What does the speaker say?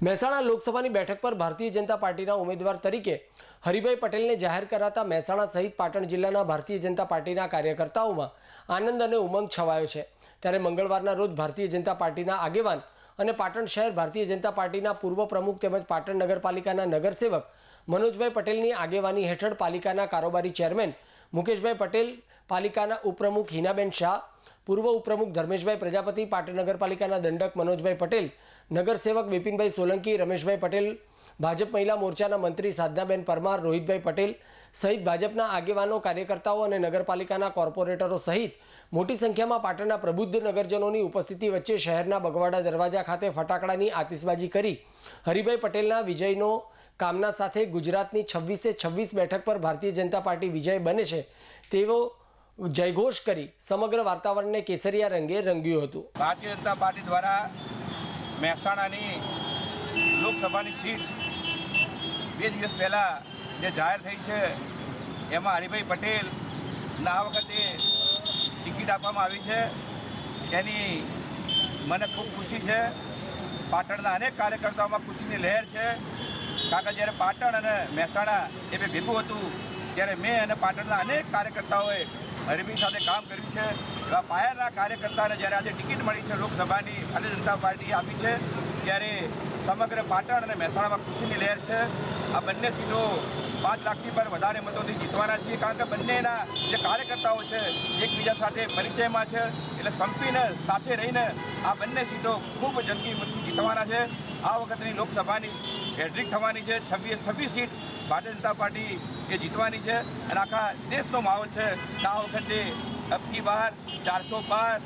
મહેસાણા લોકસભાની બેઠક પર ભારતીય જનતા પાર્ટીના ઉમેદવાર તરીકે હરિભાઈ પટેલને જાહેર કરાતા મહેસાણા સહિત પાટણ જિલ્લાના ભારતીય જનતા પાર્ટીના કાર્યકર્તાઓમાં આનંદ અને ઉમંગ છવાયો છે. ત્યારે મંગળવારના રોજ ભારતીય જનતા પાર્ટીના આગેવાન અને પાટણ શહેર ભારતીય જનતા પાર્ટીના પૂર્વ પ્રમુખ તેમજ પાટણ નગરપાલિકાના નગરસેવક મનોજભાઈ પટેલની આગેવાની હેઠળ પાલિકાના કારોબારી ચેરમેન મુકેશભાઈ પટેલ, પાલિકાના ઉપપ્રમુખ હિનાબેન શાહ પૂર્વ ઉપપ્રમુખ ધર્મેશભાઈ પ્રજાપતિ, પાટણ નગરપાલિકાના દંડક મનોજભાઈ પટેલ, નગરસેવક બિપિનભાઈ સોલંકી, રમેશભાઈ પટેલ, ભાજપ મહિલા મોરચાના મંત્રી સાધનાબેન પરમાર, રોહિતભાઈ પટેલ સહિત ભાજપના આગેવાનો, કાર્યકર્તાઓ અને નગરપાલિકાના કોર્પોરેટરો સહિત મોટી સંખ્યામાં પાટણના પ્રબુદ્ધ નગરજનોની ઉપસ્થિતિ વચ્ચે શહેરના બગવાડા દરવાજા ખાતે ફટાકડાની આતિશબાજી કરી હરિભાઈ પટેલના વિજયનો કામના સાથે ગુજરાતની છવ્વીસે છવ્વીસ બેઠક પર ભારતીય જનતા પાર્ટી વિજય બને છે. તેવો જયઘોષ કરી સમગ્ર વાતાવરણને કેસરિયા રંગે રંગ્યું હતું. ભારતીય જનતા પાર્ટી દ્વારા મહેસાણાની લોકસભાની સીટ બે દિવસ પહેલાં જે જાહેર થઈ છે, એમાં હરિભાઈ પટેલના આ વખતે ટિકિટ આપવામાં આવી છે. એની મને ખૂબ ખુશી છે. પાટણના અનેક કાર્યકર્તાઓમાં ખુશીની લહેર છે. કારણ કે જ્યારે પાટણ અને મહેસાણા એ બે ભેગું હતું, ત્યારે મેં અને પાટણના અનેક કાર્યકર્તાઓએ હરિભાઈ સાથે કામ કર્યું છે. એવા પાયાના કાર્યકર્તાને જ્યારે આજે ટિકિટ મળી છે લોકસભાની ભારતીય જનતા પાર્ટીએ આપી છે, ત્યારે સમગ્ર પાટણ અને મહેસાણામાં ખુશીની લહેર છે. આ બંને સીટો પાંચ લાખથી પણ વધારે મતોથી જીતવાના છીએ, કારણ કે બંનેના જે કાર્યકર્તાઓ છે, એકબીજા સાથે પરિચયમાં છે. એટલે સંપીને સાથે રહીને આ બંને સીટો ખૂબ જંગી જીતવાના છે. આ વખતની લોકસભાની હેડ્રિક થવાની છે, છવ્વીસ છવ્વીસ સીટ ભારતીય જનતા પાર્ટી એ જીતવાની છે અને આખા દેશનો માહોલ છે. આ વખતે અબકી બાર ચારસો પાર